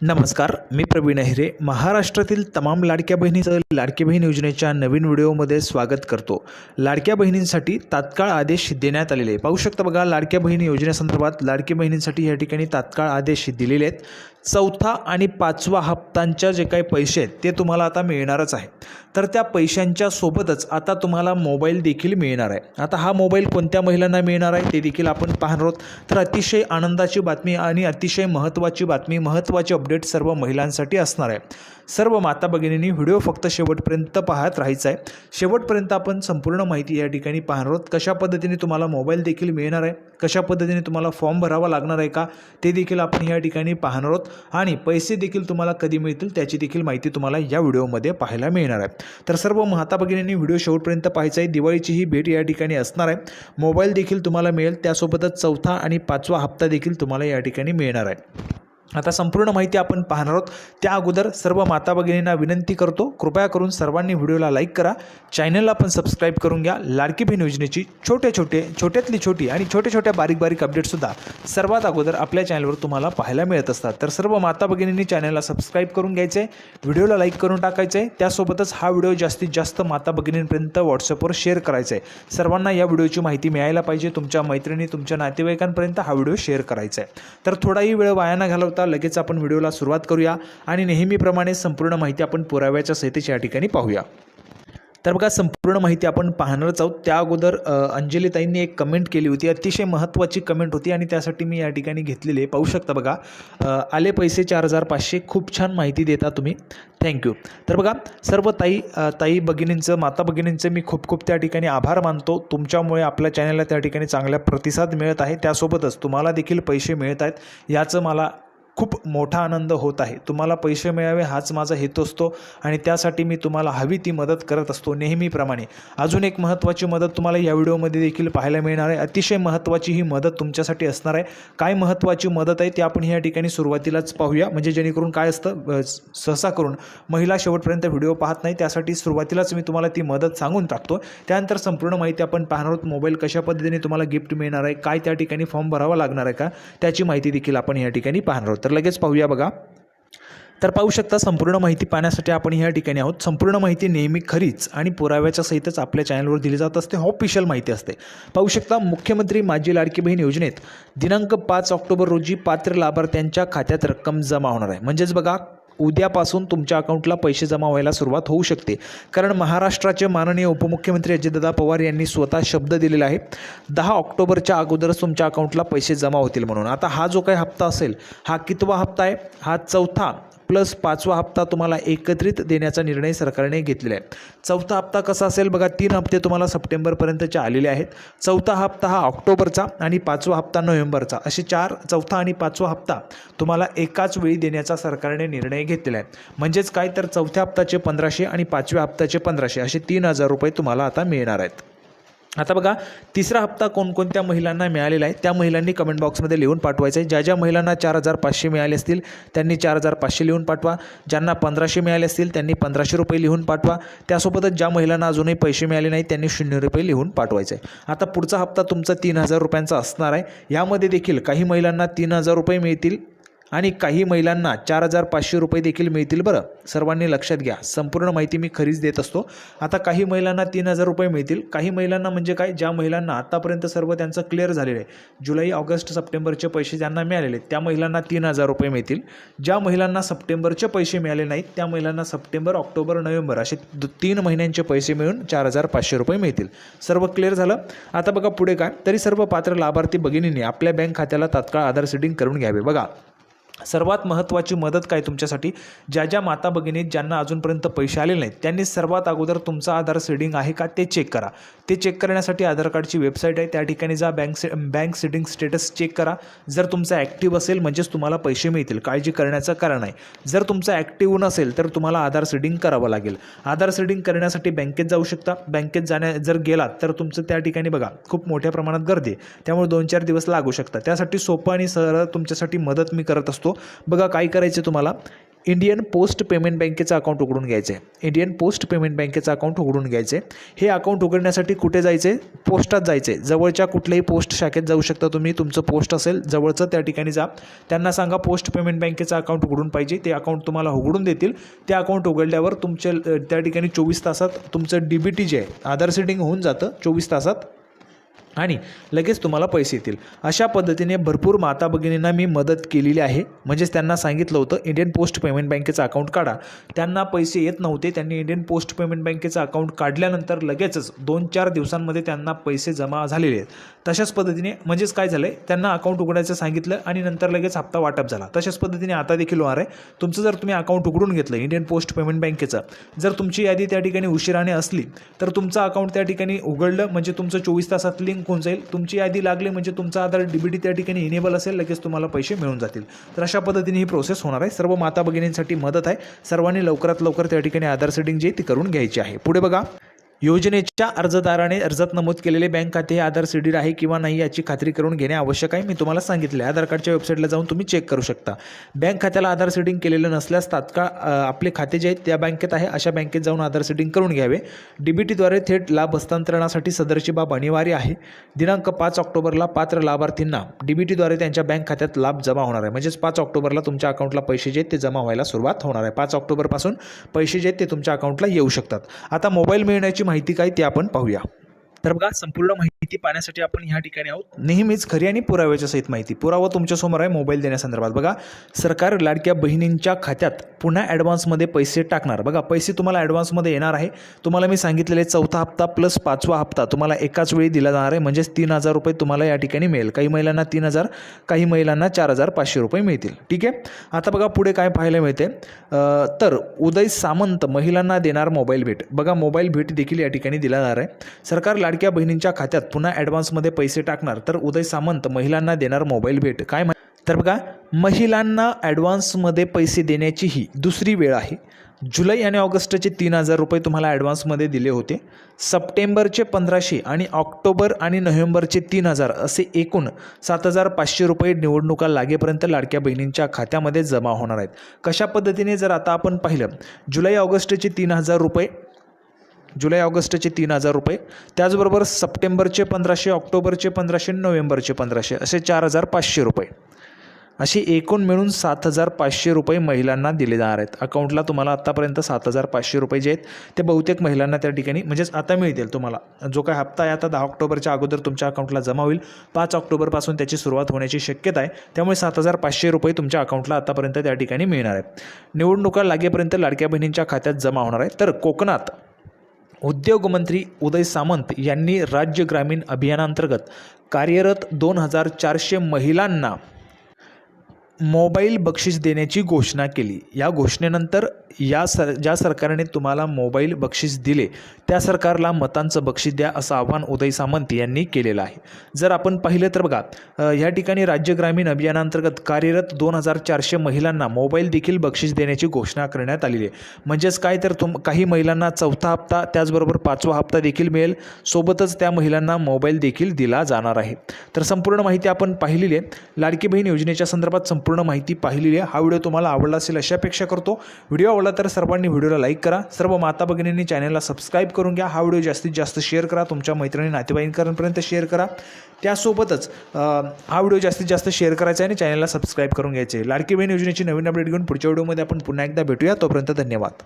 नमस्कार मी प्रवीण अहिरे. महाराष्ट्रातील तमाम लाडक्या बहिणीचं लाडकी बहीण योजनेच्या नवीन व्हिडिओमध्ये स्वागत करतो. लाडक्या बहिणींसाठी तात्काळ आदेश देण्यात आलेले. आहे. पाहू शकता बघा लाडक्या बहिणी योजनेसंदर्भात लाडकी बहिणींसाठी या ठिकाणी तात्काळ आदेश दिलेले आहेत. चौथा आणि पाचवा हप्तांच्या जे काही पैसे आहेत ते तुम्हाला आता मिळणारच आहे तर त्या पैशांच्या सोबतच आता तुम्हाला मोबाईल देखील मिळणार आहे. आता हा मोबाईल कोणत्या महिलांना मिळणार आहे ते देखील आपण पाहणार आहोत. तर अतिशय आनंदाची बातमी आणि अतिशय महत्त्वाची बातमी महत्त्वाची अपडेट सर्व महिलांसाठी असणार आहे. सर्व माता भगिनींनी व्हिडिओ फक्त शेवटपर्यंत पाहत राहायचा आहे. शेवटपर्यंत आपण संपूर्ण माहिती या ठिकाणी पाहणार आहोत. कशा पद्धतीने तुम्हाला मोबाईल देखील मिळणार आहे? कशा पद्धतीने तुम्हाला फॉर्म भरावा लागणार आहे का? ते देखील आपण या ठिकाणी पाहणार आहोत. आणि पैसे देखील तुम्हाला कधी मिळतील त्याची देखील माहिती तुम्हाला या व्हिडिओमध्ये पाहायला मिळणार आहे. तर सर्व माता भगिनींनी व्हिडिओ शेवटपर्यंत पाहायचा आहे. दिवाळीची ही भेट या ठिकाणी असणार आहे. मोबाईल देखील तुम्हाला मिळेल. त्यासोबतच चौथा आणि पाचवा हप्ता देखील तुम्हाला या ठिकाणी मिळणार आहे. आता संपूर्ण माहिती आपण पाहणार आहोत. त्या अगोदर सर्व माता भगिनींना विनंती करतो कृपया करून सर्वांनी व्हिडिओला लाईक करा. चॅनलला पण सबस्क्राईब करून घ्या. लाडकी बहीण योजनेची छोटे छोटे छोट्यातली छोटी आणि छोट्या छोट्या बारीक बारीक अपडेटसुद्धा सर्वात अगोदर आपल्या चॅनलवर तुम्हाला पाहायला मिळत असतात. तर सर्व माता भगिनींनी चॅनलला सबस्क्राईब करून घ्यायचं आहे व्हिडिओला लाईक करून टाकायचं आहे त्यासोबतच हा व्हिडिओ जास्तीत जास्त माता भगिनींपर्यंत व्हॉट्सअपवर शेअर करायचा. आहे सर्वांना या व्हिडिओची माहिती मिळायला पाहिजे. तुमच्या मैत्रिणी तुमच्या नातेवाईकांपर्यंत हा व्हिडिओ शेअर करायचा. आहे तर थोडाही वेळ वाया न घालवता लगेच आपण व्हिडिओला सुरुवात करूया आणि नेहमीप्रमाणे संपूर्ण माहिती आपण पुराव्याच्या सहितेच्या या ठिकाणी पाहूया. तर बघा संपूर्ण माहिती आपण पाहणारच आहोत. त्या अगोदर अंजलीताईंनी एक कमेंट केली होती. अतिशय महत्त्वाची कमेंट होती आणि त्यासाठी मी या ठिकाणी घेतलेली आहे. पाहू शकता बघा आले पैसे चार हजार पाचशे. खूप छान माहिती देता तुम्ही. थँक्यू तर बघा सर्व ताई ताई भगिनींचं माता भगिनींचं मी खूप खूप त्या ठिकाणी आभार मानतो. तुमच्यामुळे आपल्या चॅनलला त्या ठिकाणी चांगला प्रतिसाद मिळत आहे. त्यासोबतच तुम्हाला देखील पैसे मिळत आहेत. याचं मला खूप मोठा आनंद होत आहे. तुम्हाला पैसे मिळावे हाच माझा हेतू असतो आणि त्यासाठी मी तुम्हाला हवी ती मदत करत असतो नेहमीप्रमाणे. अजून एक महत्त्वाची मदत तुम्हाला या व्हिडिओमध्ये देखील पाहायला मिळणार आहे. अतिशय महत्त्वाची ही मदत तुमच्यासाठी असणार आहे. काय महत्त्वाची मदत आहे ती आपण या ठिकाणी सुरुवातीलाच पाहूया. म्हणजे जेणेकरून काय असतं सहसा करून महिला शेवटपर्यंत व्हिडिओ पाहत नाही. त्यासाठी सुरुवातीलाच मी तुम्हाला ती मदत सांगून टाकतो. त्यानंतर संपूर्ण माहिती आपण पाहणार आहोत. मोबाईल कशा पद्धतीने तुम्हाला गिफ्ट मिळणार आहे काय त्या ठिकाणी फॉर्म भरावा लागणार आहे का त्याची माहिती देखील आपण या ठिकाणी पाहणार आहोत. तर लगेच पाहूया बघा. तर पाहू शकता संपूर्ण माहिती पाहण्यासाठी आपण ह्या ठिकाणी आहोत. संपूर्ण माहिती नेहमी खरीच आणि पुराव्याच्या सहितच आपल्या चॅनलवर दिली जात असते. ऑफिशियल माहिती असते. पाहू शकता मुख्यमंत्री माझी लाडकी बहीण योजनेत दिनांक पाच ऑक्टोबर रोजी पात्र लाभार्थ्यांच्या खात्यात रक्कम जमा होणार आहे. म्हणजेच बघा उद्यापासून तुमच्या अकाउंटला पैसे जमा व्हायला सुरुवात होऊ शकते. कारण महाराष्ट्राचे माननीय उपमुख्यमंत्री अजितदादा पवार यांनी स्वतः शब्द दिलेला आहे दहा ऑक्टोबरच्या अगोदरच तुमच्या अकाउंटला पैसे जमा होतील म्हणून. आता हा जो काही हप्ता असेल हा कितवा हप्ता आहे? हा चौथा. प्लस पाचवा हप्ता तुम्हाला एकत्रित देण्याचा निर्णय सरकारने घेतलेला आहे. चौथा हप्ता कसा असेल बघा तीन हप्ते तुम्हाला सप्टेंबरपर्यंतचे आलेले आहेत. चौथा हप्ता हा ऑक्टोबरचा आणि पाचवा हप्ता नोव्हेंबरचा. असे चार चौथा आणि पाचवा हप्ता तुम्हाला एकाच वेळी देण्याचा सरकारने निर्णय घेतलेला आहे. म्हणजेच काय? तर चौथ्या हप्त्याचे पंधराशे आणि पाचव्या हप्त्याचे पंधराशे असे तीन हजार रुपये तुम्हाला आता मिळणार आहेत. आता बघा तिसरा हप्ता कोणकोणत्या महिलांना मिळालेला आहे त्या महिलांनी कमेंट बॉक्समध्ये लिहून पाठवायचं आहे. ज्या ज्या महिलांना चार हजार पाचशे मिळाले असतील त्यांनी चार हजार पाचशे लिहून पाठवा. ज्यांना पंधराशे मिळाले असतील त्यांनी पंधराशे रुपये लिहून पाठवा. त्यासोबतच ज्या महिलांना अजूनही पैसे मिळाले नाही त्यांनी शून्य रुपये लिहून पाठवायचे आहे. आता पुढचा हप्ता तुमचा तीन हजार रुपयांचा असणार आहे. यामध्ये देखील काही महिलांना तीन हजार रुपये मिळतील आणि काही महिलांना चार हजार पाचशे रुपये देखील मिळतील बरं. सर्वांनी लक्षात घ्या. संपूर्ण माहिती मी खरीच देत असतो. आता काही महिलांना तीन हजार रुपये मिळतील. काही महिलांना म्हणजे काय? ज्या महिलांना आतापर्यंत सर्व त्यांचं क्लिअर झालेलं आहे. जुलै ऑगस्ट सप्टेंबरचे पैसे ज्यांना मिळालेले त्या महिलांना तीन हजार रुपये मिळतील. ज्या महिलांना सप्टेंबरचे पैसे मिळाले नाहीत त्या महिलांना सप्टेंबर ऑक्टोबर नोव्हेंबर असे तीन महिन्यांचे पैसे मिळून चार हजार पाचशे रुपये मिळतील. सर्व क्लिअर झालं? आता बघा पुढे काय? तरी सर्व पात्र लाभार्थी भगिनींनी आपल्या बँक खात्याला तात्काळ आधार सेटिंग करून घ्यावे. बघा. सर्वात महत्त्वाची मदत काय तुमच्यासाठी? ज्या ज्या माता भगिनीत ज्यांना अजूनपर्यंत पैसे आलेले नाहीत त्यांनी सर्वात अगोदर तुमचा आधार सेडिंग आहे का ते चेक करा. ते चेक करण्यासाठी आधार कार्डची वेबसाईट आहे त्या ठिकाणी जा बँक से बँक सेडिंग स्टेटस चेक करा. जर तुमचा ॲक्टिव्ह असेल म्हणजेच तुम्हाला पैसे मिळतील काळजी करण्याचं कारण आहे. जर तुमचा ॲक्टिव्ह नसेल तर तुम्हाला आधार सेडिंग करावं लागेल. आधार सेडिंग करण्यासाठी बँकेत जाऊ शकता. बँकेत जाण्या जर गेलात तर तुमचं त्या ठिकाणी बघा खूप मोठ्या प्रमाणात गर्दी आहे. त्यामुळे दोन चार दिवस लागू शकतात. त्यासाठी सोपं आणि सरळ तुमच्यासाठी मदत मी करत असतो. बघा काय करायचं तुम्हाला? इंडियन पोस्ट पेमेंट बँकेचं अकाउंट उघडून घ्यायचं आहे इंडियन पोस्ट पेमेंट बँकेचं अकाउंट उघडून घ्यायचं आहे हे अकाउंट उघडण्यासाठी कुठे जायचं आहे पोस्टात जायचं आहे जवळच्या कुठल्याही पोस्ट शाखेत जाऊ शकता तुम्ही. तुमचं पोस्ट असेल जवळचं त्या ठिकाणी जा. त्यांना सांगा पोस्ट पेमेंट बँकेचं अकाउंट उघडून पाहिजे. ते अकाउंट तुम्हाला उघडून देतील. ते अकाउंट उघडल्यावर तुमच्या त्या ठिकाणी चोवीस तासात तुमचं डी बी टी जे आहे आधार सेटिंग होऊन जातं चोवीस तासात. आणि लगेच तुम्हाला पैसे येतील. अशा पद्धतीने भरपूर माता भगिनींना मी मदत केलेली आहे. म्हणजेच त्यांना सांगितलं होतं इंडियन पोस्ट पेमेंट बँकेचं अकाउंट काढा. त्यांना पैसे येत नव्हते. त्यांनी इंडियन पोस्ट पेमेंट बँकेचं अकाउंट काढल्यानंतर लगेचच दोन चार दिवसांमध्ये त्यांना पैसे जमा झालेले आहेत. तशाच पद्धतीने म्हणजेच काय झालं आहे त्यांना अकाउंट उघडायचं सांगितलं आणि नंतर लगेच हप्ता वाटप झाला. तशाच पद्धतीने आता देखील होणार आहे. तुमचं जर तुम्ही अकाउंट उघडून घेतलं इंडियन पोस्ट पेमेंट बँकेचं जर तुमची यादी त्या ठिकाणी उशिराने असली तर तुमचं अकाउंट त्या ठिकाणी उघडलं म्हणजे तुमचं चोवीस तासात लिंक होऊन जाईल. तुमची यादी लागली म्हणजे तुमचा आधार डी बी त्या ठिकाणी इनेबल असेल लगेच तुम्हाला पैसे मिळून जातील. तर अशा पद्धतीने ही प्रोसेस होणार आहे. सर्व माता भगिनींसाठी मदत आहे. सर्वांनी लवकरात लवकर त्या ठिकाणी आधार सेटिंग जी आहे ती करून घ्यायची आहे. पुढे बघा. योजनेच्या अर्जदाराने अर्जात नमूद केलेले बँक खाते हे आधार सीडीड आहे किंवा नाही याची खात्री करून घेणे आवश्यक आहे. मी तुम्हाला सांगितले. आधार कार्डच्या वेबसाईटला जाऊन तुम्ही चेक करू शकता. बँक खात्याला आधार सीडिंग केलेलं नसल्यास तात्काळ आपले खाते जे आहेत त्या बँकेत आहे अशा बँकेत जाऊन आधार सीडिंग करून घ्यावे. डी बी टीद्वारे थेट लाभ हस्तांतरणासाठी सदरची बाब अनिवार्य आहे. दिनांक पाच ऑक्टोबरला पात्र लाभार्थींना डी बी टीद्वारे त्यांच्या बँक खात्यात लाभ जमा होणार आहे. म्हणजेच पाच ऑक्टोबरला तुमच्या अकाउंटला पैसे जे आहेत ते जमा व्हायला सुरुवात होणार आहे. पाच ऑक्टोबरपासून पैसे जे आहेत ते तुमच्या अकाउंटला येऊ शकतात. आता मोबाईल मिळण्याची माहिती काय ते आपण पाहूया. तर बघा संपूर्ण माहिती पाहण्यासाठी आपण ह्या ठिकाणी आहोत. नेहमीच खरी आणि पुराव्याच्या सहित माहिती. पुरावा तुमच्यासमोर आहे मोबाईल देण्यासंदर्भात. बघा सरकार लाडक्या बहिणींच्या खात्यात पुन्हा ॲडव्हान्समध्ये पैसे टाकणार. बघा पैसे तुम्हाला ॲडव्हान्समध्ये येणार आहे. तुम्हाला मी सांगितलेले चौथा हप्ता प्लस पाचवा हप्ता तुम्हाला एकाच वेळी दिला जाणार आहे. म्हणजेच तीन हजार रुपये तुम्हाला या ठिकाणी मिळेल. काही महिलांना तीन हजार काही महिलांना चार हजार पाचशे रुपये मिळतील. ठीक आहे? आता बघा पुढे काय पाहायला मिळते? तर उदय सामंत महिलांना देणार मोबाईल भेट. बघा मोबाईल भेट देखील या ठिकाणी दिला जाणार आहे. सरकार लाड लाडक्या बहिणींच्या खात्यात पुन्हा ॲडव्हान्समध्ये पैसे टाकणार तर उदय सामंत महिलांना देणार मोबाईल भेट. काय तर बघा महिलांना ॲडव्हान्समध्ये पैसे देण्याची ही दुसरी वेळ आहे. जुलै आणि ऑगस्टचे तीन हजार रुपये तुम्हाला ॲडव्हान्समध्ये दिले होते. सप्टेंबरचे पंधराशे आणि ऑक्टोबर आणि नोव्हेंबरचे तीन हजार असे एकूण सात हजार पाचशे रुपये निवडणुका लागेपर्यंत लाडक्या बहिणींच्या खात्यामध्ये जमा होणार आहेत. कशा पद्धतीने जर आता आपण पाहिलं जुलै ऑगस्टचे तीन हजार रुपये जुलै ऑगस्टचे तीन हजार रुपये. त्याचबरोबर सप्टेंबरचे पंधराशे ऑक्टोबरचे पंधराशे नोव्हेंबरचे पंधराशे असे चार हजार पाचशे रुपये. असे एकूण मिळून सात हजार पाचशे रुपये महिलांना दिले जाणार आहेत. अकाउंटला तुम्हाला आत्तापर्यंत सात हजार पाचशे रुपये जे आहेत ते बहुतेक महिलांना त्या ठिकाणी म्हणजेच आता मिळतील तुम्हाला. जो काय हप्ता आहे आता दहा ऑक्टोबरच्या अगोदर तुमच्या अकाउंटला जमा होईल. पाच ऑक्टोबरपासून त्याची सुरुवात होण्याची शक्यता आहे. त्यामुळे सात हजार पाचशे रुपये तुमच्या अकाउंटला आतापर्यंत त्या ठिकाणी मिळणार आहेत. निवडणुका लागेपर्यंत लाडक्या बहिणींच्या खात्यात जमा होणार आहे तर कोकणात उद्योगमंत्री उदय सामंत यांनी राज्य ग्रामीण अभियानांतर्गत कार्यरत दोन हजार चारशे महिलांना मोबाईल बक्षीस देण्याची घोषणा केली. या घोषणेनंतर या सर ज्या सरकारने तुम्हाला मोबाईल बक्षीस दिले त्या सरकारला मतांचं बक्षीस द्या असं आव्हान उदय सामंत यांनी केलेलं आहे. जर आपण पाहिलं तर बघा या ठिकाणी राज्य ग्रामीण अभियानांतर्गत कार्यरत दोन हजार चारशे महिलांना मोबाईल देखील बक्षीस देण्याची घोषणा करण्यात आलेली आहे. म्हणजेच काय तर तुम काही महिलांना चौथा हप्ता त्याचबरोबर पाचवा हप्ता देखील मिळेल. सोबतच त्या महिलांना मोबाईल देखील दिला जाणार आहे. तर संपूर्ण माहिती आपण पाहिलेली आहे. लाडकी बहीण योजनेच्या संदर्भात संपूर्ण माहिती पाहिलेली आहे. हा व्हिडिओ तुम्हाला आवडला असेल अशा अपेक्षा करतो. व्हिडिओ आवडला तर सर्वांनी व्हिडिओला लाईक करा. सर्व माता भगिनींनी चॅनलला सबस्क्राईब करून घ्या. हा व्हिडिओ जास्तीत जास्त शेअर करा. तुमच्या मैत्रिणी नातेवाईकांपर्यंत शेअर करा. त्यासोबतच हा व्हिडिओ जास्तीत जास्त शेअर करायचा आहे आणि चॅनलला सबस्क्राईब करून घ्यायचे लाडकी बहीण योजनेची नवीन अपडेट घेऊन पुढच्या व्हिडिओमध्ये आपण पुन्हा एकदा भेटूया. तोपर्यंत धन्यवाद.